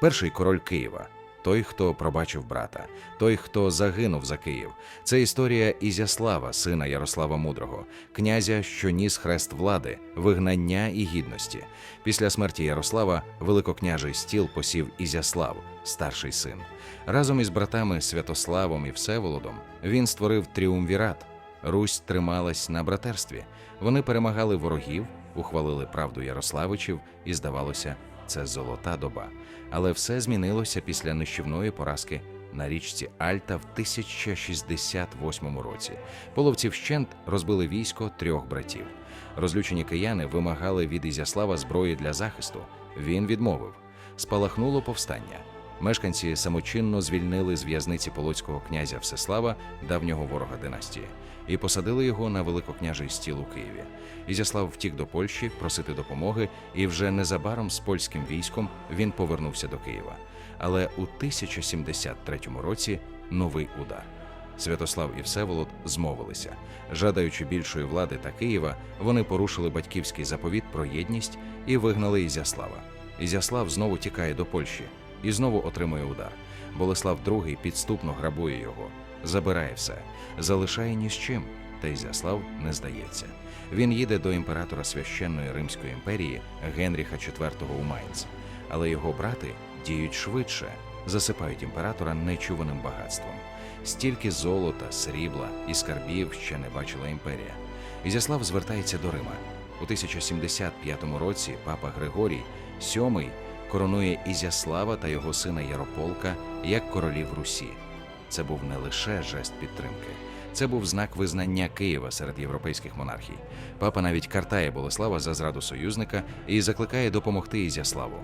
Перший король Києва. Той, хто пробачив брата, той, хто загинув за Київ. Це історія Ізяслава, сина Ярослава Мудрого, князя, що ніс хрест влади, вигнання і гідності. Після смерті Ярослава великокняжий стіл посів Ізяслав, старший син. Разом із братами Святославом і Всеволодом він створив тріумвірат. Русь трималась на братерстві. Вони перемагали ворогів, ухвалили правду Ярославичів, і здавалося, це золота доба. Але все змінилося після нищівної поразки на річці Альта в 1068 році. Половці вщент розбили військо трьох братів. Розлючені кияни вимагали від Ізяслава зброї для захисту. Він відмовив. Спалахнуло повстання. Мешканці самочинно звільнили з в'язниці полоцького князя Всеслава, давнього ворога династії, і посадили його на великокняжий стіл у Києві. Ізяслав втік до Польщі просити допомоги, і вже незабаром з польським військом він повернувся до Києва. Але у 1073 році новий удар. Святослав і Всеволод змовилися. Жадаючи більшої влади та Києва, вони порушили батьківський заповіт про єдність і вигнали Ізяслава. Ізяслав знову тікає до Польщі і знову отримує удар. Болеслав II підступно грабує його, забирає все, залишає ні з чим, та Ізяслав не здається. Він їде до імператора священної Римської імперії Генріха IV у Майнц. Але його брати діють швидше, засипають імператора нечуваним багатством. Стільки золота, срібла і скарбів ще не бачила імперія. Ізяслав звертається до Рима. У 1075 році папа Григорій VII коронує Ізяслава та його сина Ярополка як королів Русі. Це був не лише жест підтримки, це був знак визнання Києва серед європейських монархій. Папа навіть картає Болеслава за зраду союзника і закликає допомогти Ізяславу.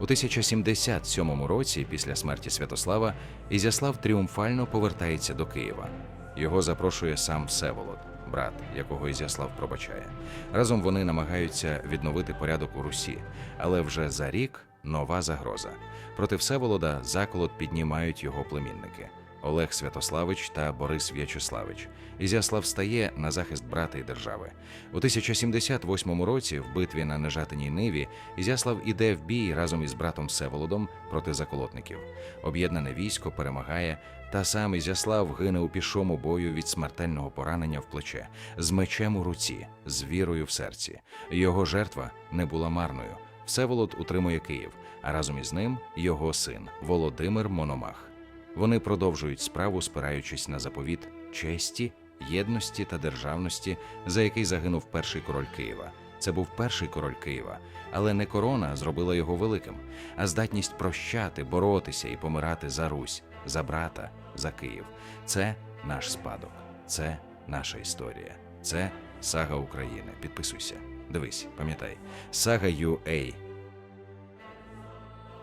У 1077 році, після смерті Святослава, Ізяслав тріумфально повертається до Києва. Його запрошує сам Всеволод, брат, якого Ізяслав пробачає. Разом вони намагаються відновити порядок у Русі, але вже за рік нова загроза. Проти Всеволода заколот піднімають його племінники. Олег Святославич та Борис В'ячеславич. Ізяслав стає на захист брата і держави. У 1078 році, в битві на Нежатиній Ниві, Ізяслав іде в бій разом із братом Всеволодом проти заколотників. Об'єднане військо перемагає, та сам Ізяслав гине у пішому бою від смертельного поранення в плече, з мечем у руці, з вірою в серці. Його жертва не була марною. Всеволод утримує Київ, а разом із ним його син Володимир Мономах. Вони продовжують справу, спираючись на заповіт честі, єдності та державності, за який загинув перший король Києва. Це був перший король Києва, але не корона зробила його великим, а здатність прощати, боротися і помирати за Русь, за брата, за Київ. Це наш спадок, це наша історія, це сага України. Підписуйся, дивись, пам'ятай, сага UA